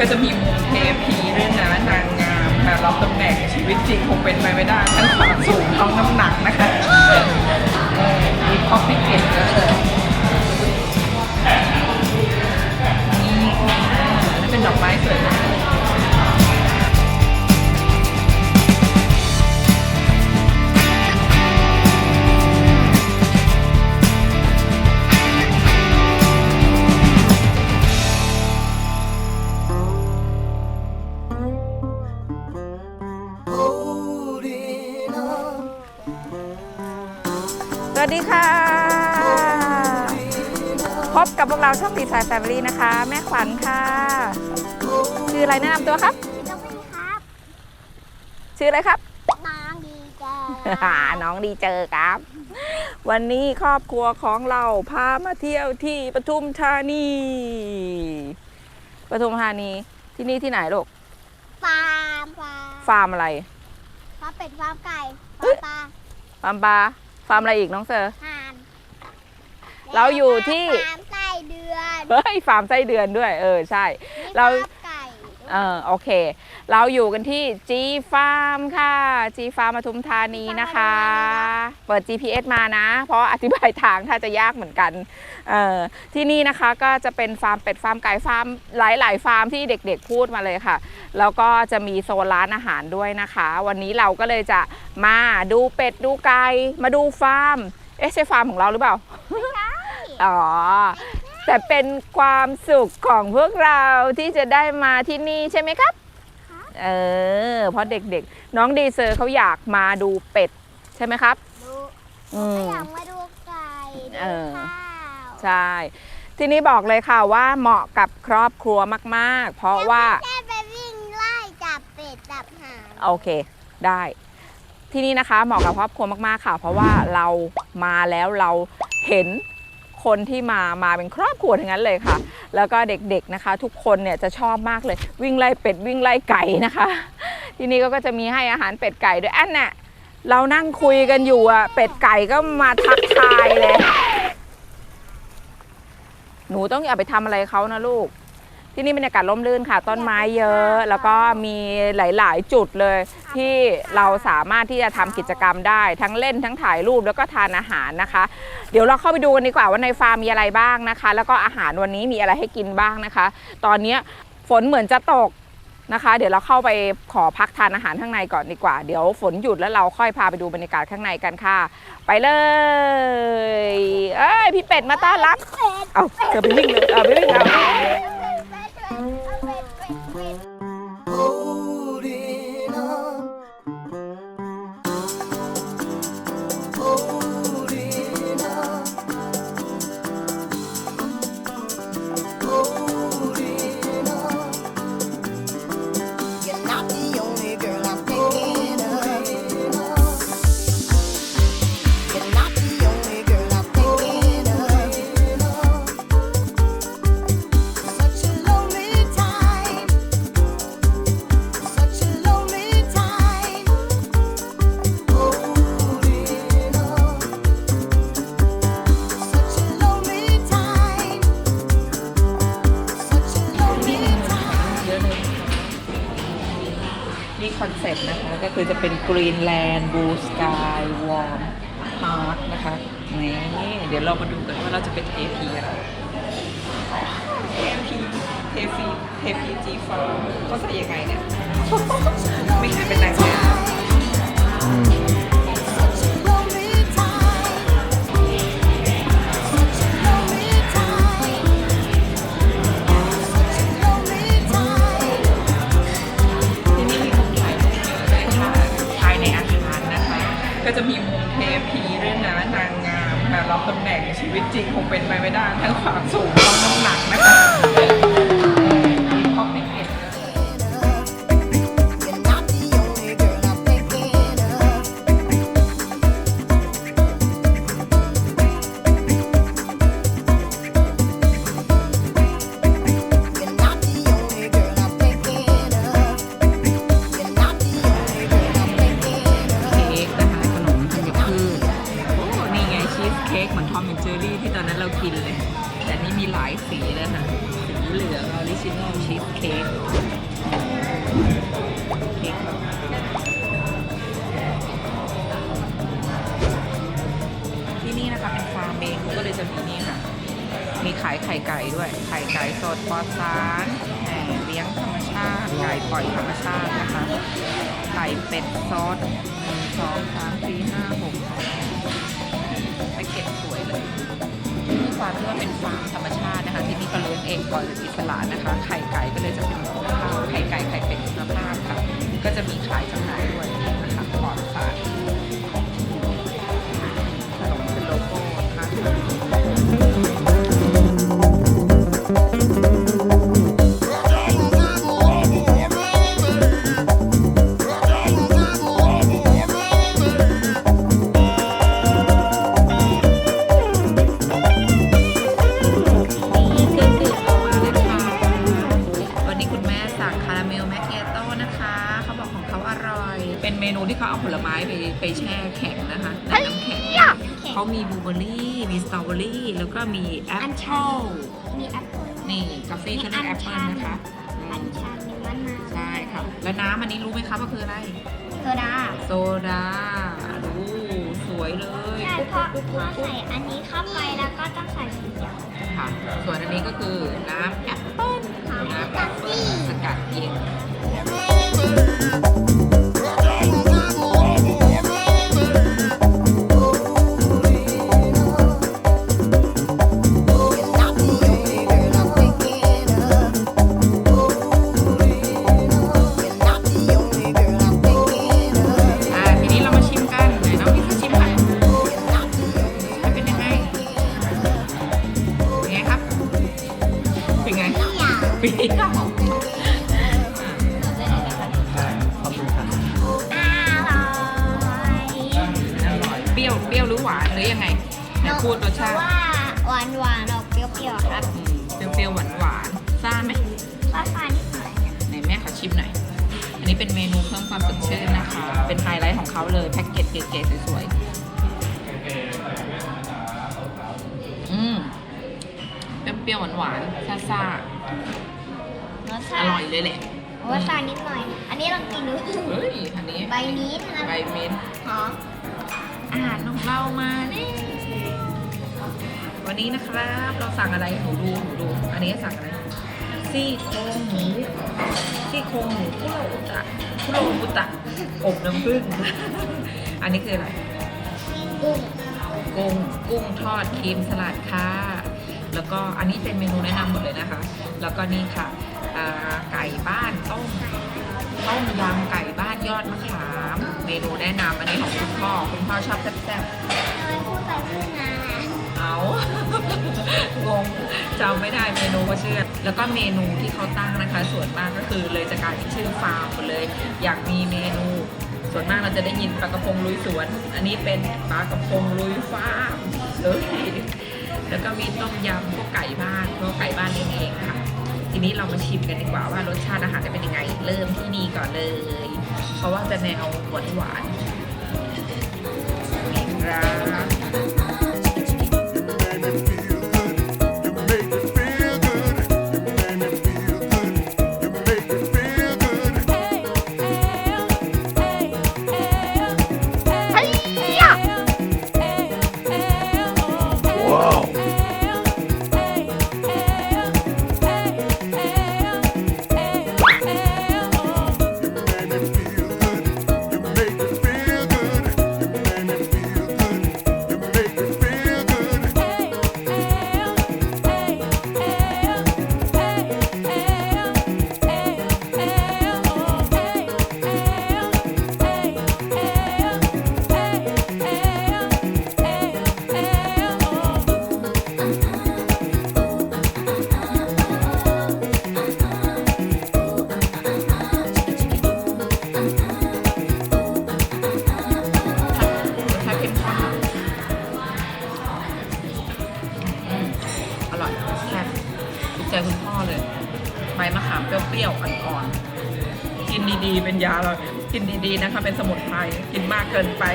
ก็จะมีมุมเทพีด้วยนะนางงามค่ะรับตำแหน่งชีวิตจริงคงเป็นไปไม่ได้ทั้งความสูงทั้งน้ำหนักนะคะเออมีคอฟฟี่เศษเยอะเลย ดีค่ะ พบกับพวกเราช่องดีไซน์แฟมิลี่นะคะ แม่ขวัญค่ะ ชื่ออะไรแนะนำตัวครับ น้องพี่ครับ ชื่ออะไรครับ น้องดีจ้าอ่าน้องดีเจอครับ วันนี้ครอบครัวของเราพามาเที่ยวที่ปทุมธานีปทุมธานีที่นี่ที่ไหนลูก ฟาร์มฟาร์มฟาร์มอะไรฟาร์มเป็ดฟาร์มไก่เฮ้ฟาร์ยมปลาฟาร์มปลา ฟาร์มอะไรอีกน้องเซอร์ ห่านเราอยู่ที่ ฟาร์มไส้เดือนเฮ้ยฟาร์มไส้เดือนด้วย เออใช่ เรา มีฟร์มไก่เออโอเค เราอยู่กันที่ G Farm ค่ะ G Farm ปทุมธานีนะคะ เปิด GPS มานะ เพราะอธิบายทางถ้าจะยากเหมือนกันเออ ที่นี่นะคะก็จะเป็นฟาร์มเป็ดฟาร์มไก่ฟาร์มหลาย ๆ ฟาร์มที่เด็กๆพูดมาเลยค่ะ แล้วก็จะมีโซนร้านอาหารด้วยนะคะ วันนี้เราก็เลยจะมาดูเป็ดดูไก่มาดูฟาร์มเอ๊ะใช่ฟาร์มของเราหรือเปล่าอ๋อแต่เป็นความสุขของพวกเราที่จะได้มาที่นี่ใช่ไหมครับเออเพราะเด็กๆ น้องดีเซอร์เขาอยากมาดูเป็ดใช่ไหมครับ ดูอืก็มอยากมาดูไก่เอดูอข้าว ใช่ ทีนี้บอกเลยค่ะว่าเหมาะกับครอบครัวมากๆ เพราะว่าแค่ไปวิ่งไล่จับเป็ดจับห่านโอเคได้ ที่นี่นะคะเหมาะกับครอบครัวมากๆค่ะ เพราะว่าเรามาแล้วเราเห็นคนที่มามาเป็นครอบครัวทั้งนั้นเลยค่ะ แล้วก็เด็กๆนะคะ ทุกคนเนี่ยจะชอบมากเลย วิ่งไล่เป็ดวิ่งไล่ไก่นะคะ ที่นี่ก็จะมีให้อาหารเป็ดไก่ด้วยอันน่ะเรานั่งคุยกันอยู่อะเป็ดไก่ก็มาทักทายเลย หนูต้องอย่าไปทำอะไรเขานะลูก ที่นี่บรรยากาศร่มรื่นค่ะ ต้นไม้เยอะ แล้วก็มีหลาย ๆ จุดเลย ที่เราสามารถที่จะทำกิจกรรมได้ ทั้งเล่นทั้งถ่ายรูปแล้วก็ทานอาหารนะคะ เดี๋ยวเราเข้าไปดูกันดีกว่าว่าในฟาร์มมีอะไรบ้างนะคะ แล้วก็อาหารวันนี้มีอะไรให้กินบ้างนะคะ ตอนนี้ฝนเหมือนจะตก นะคะ เดี๋ยวเราเข้าไปขอพักทานอาหารข้างในก่อนดีกว่า เดี๋ยวฝนหยุดแล้วเราค่อยพาไปดูบรรยากาศข้างในกันค่ะ ไปเลย เอ้ยพี่เป็ดมาต้อนรับเป็ดเอาเธอไปวิ่งเลย เอาไปวิ่งเอาเป็ เป็น Greenland Blue Sky Warm Heart นะคะนี่เดี๋ยวเรามาดูกันว่าเราจะเป็นเทพีอะไรเทพีเทพีเทพีจีฟาร์เขาใส่ยังไงเนี่ย ไม่เคยเป็นนางงาม จะมีนี่ค่ะ มีขายไข่ไก่ด้วย ไข่ไก่สดปลอดสารแหมเลี้ยงธรรมชาติ ไก่ปล่อยธรรมชาตินะคะไก่เป็ดซอสหนึ่งสองสามสี่ห้าหกแพ็กเกจสวยเลยด้วยความที่ว่าเป็นฟาร์มธรรมชาตินะคะ ที่นี่ก็เลี้ยงเองปล่อยอิสระนะคะ ไข่ไก่ก็เลยจะเป็นคุณภาพไข่ไก่ไข่เป็ดคุณภาพค่ะ ก็จะมีขายจำหน่ายด้วย มีแอปเปิลมีแอปเปิ้ลนี่กาแฟเขาเรียกแอปเปิลนะคะอือัมญชันมีมะนาวใช่ค่ะ แล้วน้ำอันนี้รู้ไหมคะว่าคืออะไร โซดา โซดาดูสวยเลยใช่เพราะพอใส่อันนี้เข้าไปแล้วก็ต้องใส่สีเขียวค่ะ ส่วนอันนี้ก็คือน้ำแอปเปิ้ลน้ำแอปเปิ้ลสกัดเย็น ความสดชื่นนะคะ เป็นไฮไลท์ของเขาเลยแพ็กเกจเก๋ๆสวยๆ อืมเปรี้ยวๆหวานๆซ่ารสๆชาอติร่อยเลยแหละรสชาตินิดหน่อย อันนี้ลองกินดูเฮ้ย อันนี้ใบนี้นะใบเม้นหอมอาหารของเรามานี่วันนี้นะครับ เราสั่งอะไรหนูดูหนูดู อันนี้สั่งอะไรซี่โครงหมู ซี่โครงหมูคุโรบุตะคุโรบุตะอบน้ำผึ้ง อันนี้คืออะไร กุ้งกุ้งกุ้งทอดครีมสลัดค่ะ แล้วก็อันนี้เป็นเมนูแนะนำหมดเลยนะคะ แล้วก็นี่ค่ะอ่าไก่บ้านต้มต้มยำไก่บ้านยอดมะขาม เมนูแนะนำอันนี้ของคุณพ่อ คุณพ่อชอบแซ่บทำไมพูดไปพูดมาๆเอา งงจำไม่ได้เมนูก็เชื่อ แล้วก็เมนูที่เขาตั้งนะคะส่วนมากก็คือเลยจากการที่ชื่อฟาร์มหมดเลย อยากมีเมนู ส่วนมากเราจะได้ยินปลากระพงลุยสวน อันนี้เป็นปลากระพงลุยฟาร์มเลยแล้วก็มีต้มยำพวกไก่บ้านพราะไก่บ้านเลี้ยงเองค่ะ ทีนี้เรามาชิมกันดีกว่าว่ารสชาติอาหารจะเป็นยังไง เริ่มที่นี่ก่อนเลย เพราะว่าจะแนวหวานหวานๆนี่ครับ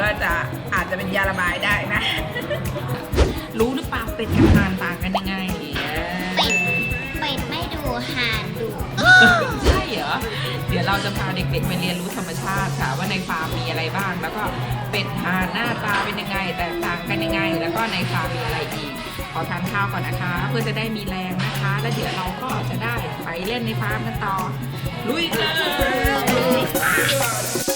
ก็จะอาจจะเป็นยาระบายได้นะ รู้หรือเปล่าเป็ดกับห่านต่างกันยังไงเป็ดเป็ดไม่ดูห่านดูใช่เหรอ เดี๋ยวเราจะพาเด็กๆไปเรียนรู้ธรรมชาติค่ะ ว่าในฟาร์มมีอะไรบ้าง แล้วก็เป็ดห่านหน้าตาเป็นยังไง แต่ต่างกันยังไง แล้วก็ในฟาร์มมีอะไรอีกขอทานข้าวก่อนนะคะ เพื่อจะได้มีแรงนะคะ แล้วเดี๋ยวเราก็จะได้ไปเล่นในฟาร์มกันต่อลุยกันเลย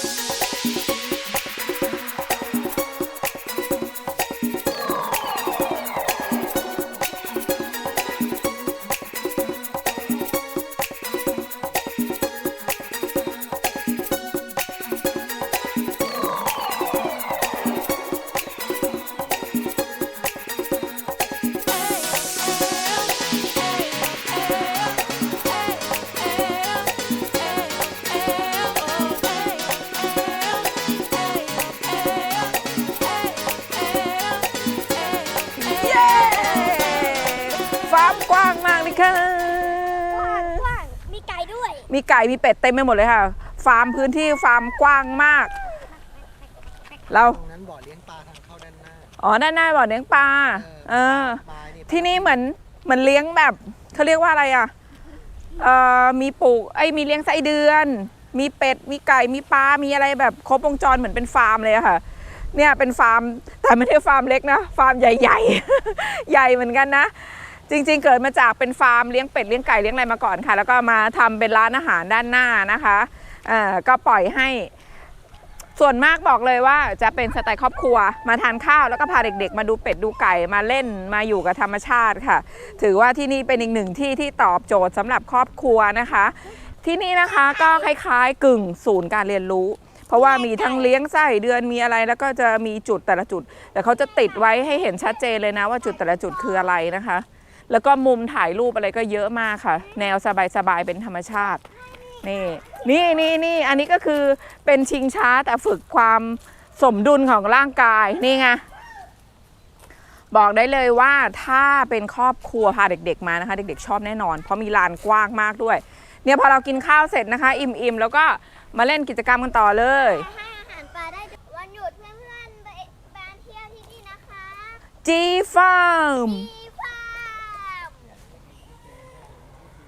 ฟาร์มกว้างมากเลยค่ะ กว้างกว้างมีไก่ด้วย มีไก่มีเป็ดเต็มไปหมดเลยค่ะ ฟาร์มพื้นที่ฟาร์มกว้างมาก เราตรงนั้นบ่อเลี้ยงปลาทางเข้าด้านหน้าอ๋อด้านหน้าบ่อเลี้ยงปลาเออ ปลาเนี่ยที่นี่เหมือนเหมือนเลี้ยงแบบเขาเรียกว่าอะไรอะเอ่อมีปลูกไอ้ยมีเลี้ยงไส้เดือน มีเป็ดมีไก่มีปลา มีอะไรแบบครบวงจรเหมือนเป็นฟาร์มเลยอะค่ะ เนี่ยเป็นฟาร์มแต่ไม่ใช่ฟาร์มเล็กนะ ฟาร์มใหญ่ ๆ ใหญ่เหมือนกันนะ จริงๆ เกิดมาจากเป็นฟาร์มเลี้ยงเป็ดเลี้ยงไก่เลี้ยงอะไรมาก่อนค่ะ แล้วก็มาทำเป็นร้านอาหารด้านหน้านะคะเอ่อก็ปล่อยให้ส่วนมากบอกเลยว่าจะเป็นสไตล์ครอบครัว มาทานข้าวแล้วก็พาเด็กๆ มาดูเป็ดดูไก่มาเล่นมาอยู่กับธรรมชาติค่ะ ถือว่าที่นี่เป็นอีกหนึ่งที่ที่ตอบโจทย์สำหรับครอบครัวนะคะ ที่นี่นะคะก็คล้ายๆกึ่งศูนย์การเรียนรู้ เพราะว่ามีทั้งเลี้ยงไส้เดือนมีอะไรแล้วก็จะมีจุดแต่ละจุด แต่เขาจะติดไว้ให้เห็นชัดเจนเลยนะว่าจุดแต่ละจุดคืออะไรนะคะ แล้วก็มุมถ่ายรูปอะไรก็เยอะมากค่ะ แนวสบายๆเป็นธรรมชาตินี่นี่นี่นี่อันนี้ก็คือเป็นชิงช้าแต่ฝึกความสมดุลของร่างกายนี่ไงบอกได้เลยว่าถ้าเป็นครอบครัวพาเด็ก ๆ มานะคะ เด็ก ๆ ชอบแน่นอน เพราะมีลานกว้างมากด้วย เนี่ยพอเรากินข้าวเสร็จนะคะ อิ่มๆแล้วก็มาเล่นกิจกรรมกันต่อเลยให้อาหารปลาได้ด้วยวันหยุดเพื่อนๆไปไปเที่ยวที่นี่นะคะจีฟาร์ม มีฟาร์ม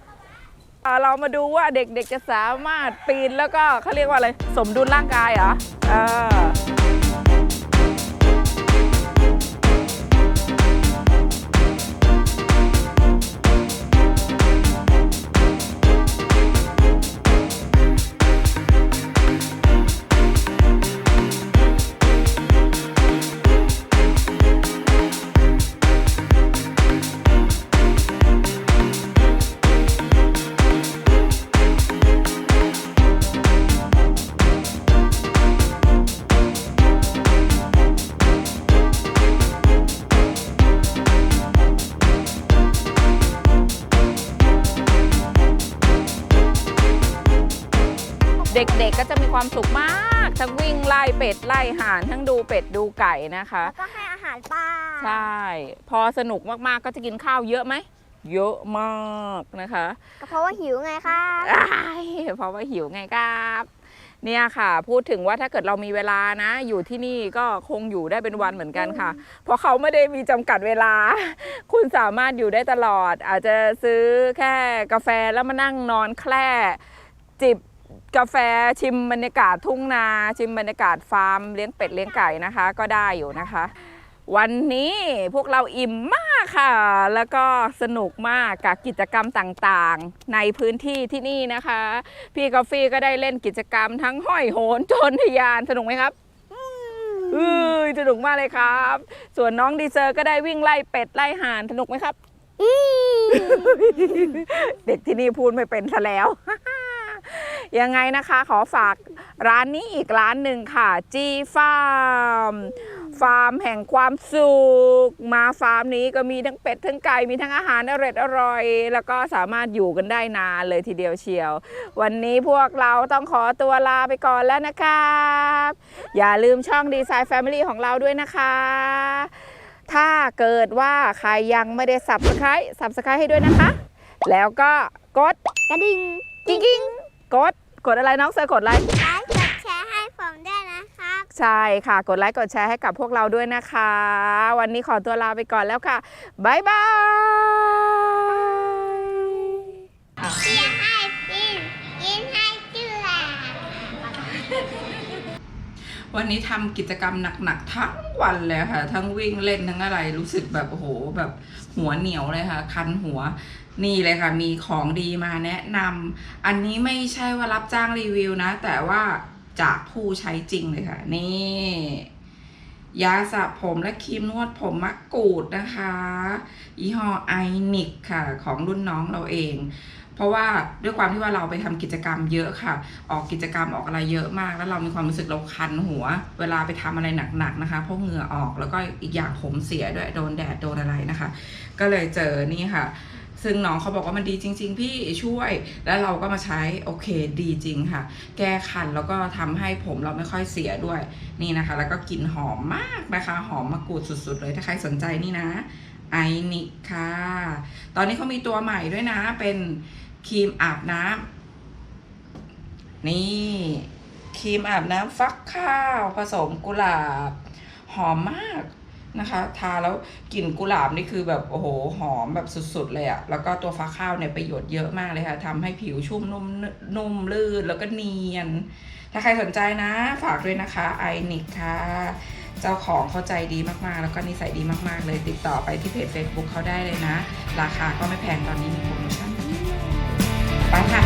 อ่า เรามาดูว่าเด็กๆจะสามารถปีนแล้วก็เขาเรียกว่าอะไร สมดุลร่างกายเหรอ ไล่เป็ดไล่ห่านทั้งดูเป็ดดูไก่นะคะ แล้วก็ให้อาหารปลาใช่ พอสนุกมากๆก็จะกินข้าวเยอะไหม เยอะมากนะคะก็เพราะว่าหิวไงคะอ้ายเพราะว่าหิวไงครับ เนี่ยค่ะ พูดถึงว่าถ้าเกิดเรามีเวลานะ อยู่ที่นี่ก็คงอยู่ได้เป็นวันเหมือนกันค่ะ เพราะเขาไม่ได้มีจำกัดเวลา คุณสามารถอยู่ได้ตลอด อาจจะซื้อแค่กาแฟแล้วมานั่งนอนแคร่จิบ กาแฟชิมบรรยากาศทุ่งนา ชิมบรรยากาศฟาร์มเลี้ยงเป็ดเลี้ยงไก่นะคะ ก็ได้อยู่นะคะ วันนี้พวกเราอิ่มมากค่ะ แล้วก็สนุกมากกับกิจกรรมต่างๆ ในพื้นที่ที่นี่นะคะ พี่กาแฟก็ได้เล่นกิจกรรมทั้งห้อยโหนโจรทยานสนุกไหมครับเอ้ยสนุกมากเลยครับ ส่วนน้องดีเซอร์ก็ได้วิ่งไล่เป็ดไล่ห่านสนุกไหมครับเด็กที่นี่พูดไม่เป็นซะแล้ว ยังไงนะคะขอฝากร้านนี้อีกร้านหนึ่งค่ะจีฟาร์มฟาร์มแห่งความสุข มาฟาร์มนี้ก็มีทั้งเป็ดทั้งไก่มีทั้งอาหารอร่อยอร่อย แล้วก็สามารถอยู่กันได้นานเลยทีเดียวเชียว วันนี้พวกเราต้องขอตัวลาไปก่อนแล้วนะครับ อย่าลืมช่องดีไซน์แฟมิลี่ของเราด้วยนะคะ ถ้าเกิดว่าใครยังไม่ได้ subscribe subscribe ให้ด้วยนะคะ แล้วก็กดกระดิ่งกิ้ง กด กดอะไรน้องเสือกดอะไร ไลค์กดแชร์ให้ผมด้วยนะครับ ใช่ค่ะ กดไลค์กดแชร์ให้กับพวกเราด้วยนะคะ วันนี้ขอตัวลาไปก่อนแล้วค่ะบายบายเชียร์ให้กินกินให้เกลือวันนี้ทำกิจกรรมหนักๆทั้งวันเลยค่ะ ทั้งวิ่งเล่นทั้งอะไรรู้สึกแบบโอ้โหแบบหัวเหนียวเลยค่ะ คันหัว นี่เลยค่ะ มีของดีมาแนะนำอันนี้ไม่ใช่ว่ารับจ้างรีวิวนะ แต่ว่าจากผู้ใช้จริงเลยค่ะ นี่ ยาสระผมและครีมนวดผมมะกรูดนะคะ ยี่ห้อไอนิกค่ะ ของรุ่นน้องเราเอง เพราะว่าด้วยความที่ว่าเราไปทำกิจกรรมเยอะค่ะ ออกกิจกรรมออกอะไรเยอะมาก แล้วเรามีความรู้สึกเราคันหัว เวลาไปทำอะไรหนักๆนะคะ เพราะเหงื่อออกแล้วก็อีกอย่างผมเสียด้วยโดนแดดโดนอะไรนะคะ ก็เลยเจอนี่ค่ะ ซึ่งน้องเขาบอกว่ามันดีจริง ๆ พี่ช่วย แล้วเราก็มาใช้โอเคดีจริงค่ะ แก้คันแล้วก็ทำให้ผมเราไม่ค่อยเสียด้วยนี่นะคะ แล้วก็กลิ่นหอมมากนะคะ หอมมะกรูดสุด ๆ เลยถ้าใครสนใจนี่นะไอนิกค่ะ ตอนนี้เขามีตัวใหม่ด้วยนะ เป็นครีมอาบน้ำนี่ครีมอาบน้ำฟักข้าว ผสมกุหลาบ หอมมาก นะคะ ทาแล้วกลิ่นกุหลาบนี่คือแบบโอ้โหหอมแบบสุดๆเลยอะแล้วก็ตัวฟักข้าวเนี่ยประโยชน์เยอะมากเลยค่ะทำให้ผิวชุ่มนุ่มนุ่มลื่นแล้วก็เนียน ถ้าใครสนใจนะ ฝากด้วยนะคะไอนิกค่ะ เจ้าของเข้าใจดีมากๆ แล้วก็นิสัยดีมากๆ เลยติดต่อไปที่เพจ Facebook เขาได้เลยนะ ราคาก็ไม่แพงตอนนี้มีโปรโมชั่นไปค่ะ